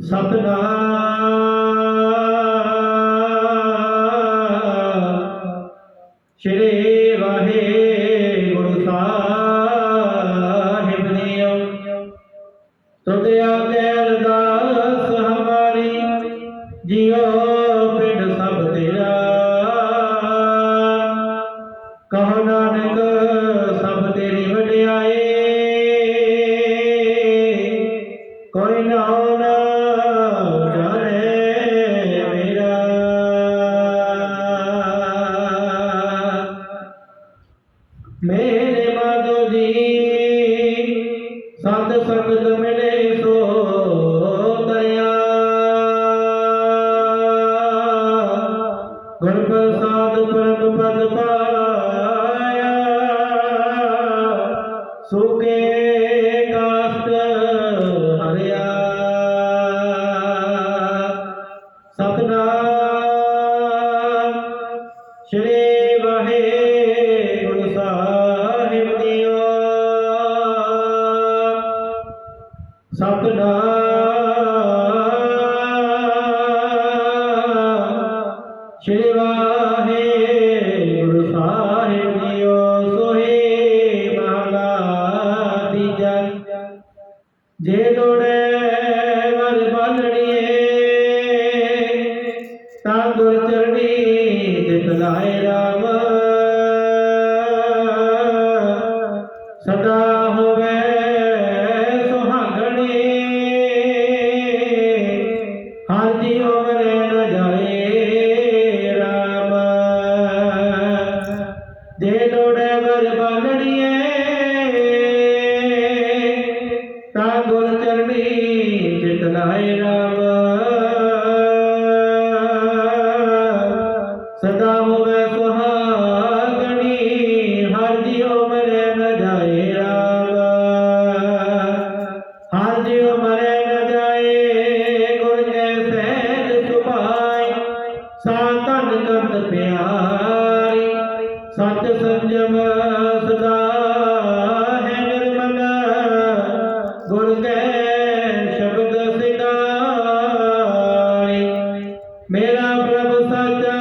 ਸਤਨਾਮ। ਸ਼੍ਰੀ ਵਾਹਿਗੁਰੂ ਸਾਹਿਬ ਜੀਓ ਤੁਧ ਆਗੇ ਅਰਦਾਸ ਜੀ ਸਤ ਸੰਗਤ ਮਿਲੇ ਸੋ ਦਇਆ ਗੁਰ ਪ੍ਰਸਾਦ ਪਰਮ ਪਦ ਪਾਇਆ। ਸੁਕੇ ਕਾਸ਼ਟ ਹਰਿਆ। ਸਤਨਾਮ। ਸ਼੍ਰੀ ਸਤਨਾਮ ਸ਼੍ਰੀ ਵਾਹਿਗੁਰੂ ਸਾਹਿਬ ਜੀਓ ਸੋਹੇ ਮਹਲਾ ਤੀਜਾ ਜੇ ਤੋੜੇ ਵਰ ਬਾਲਣੀਏ ਤਾਂ ਗੁਰ ਦੇ ਤੋੜੇ ਵਰ ਬਾਲਣੀਏ ਤਾਂ ਗੁਰ ਚਰਣੀ ਚਿਤ ਲਾਏ ਰਾਮ। ਸਦਾ ਹੋਵੇ ਸੁਹਾਗਣੀ, ਹਰ ਜਿਉ ਮਰੇ ਨ ਜਾਏ ਰਾਮ। ਹਰ ਜਿਉ ਮਰੇ ਸੱਚ ਸੰਜਮ ਸਦਾ ਹੈ ਨਿਰਮਲ ਗੁਰ ਕੇ ਸ਼ਬਦ ਸਿਧਾਈ ਮੇਰਾ ਪ੍ਰਭ ਸੱਚਾ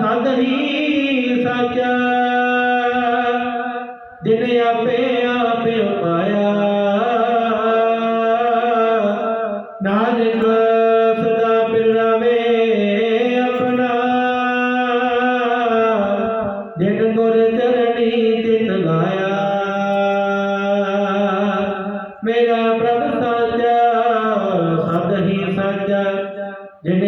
ਸਦ ਹੀ ਸੱਚਾ। ਦਿਨ ਆਪੇ ਆਪੇ ਪਾਇਆ ਨਾਨਕ ਜਿਨ ਗੁਰ ਚਰਣੀ ਤਿਤ ਲਾਇਆ। ਮੇਰਾ ਪ੍ਰਭ ਸਾਚਾ ਸਦ ਹੀ ਸਾਚਾ ਜਿਨ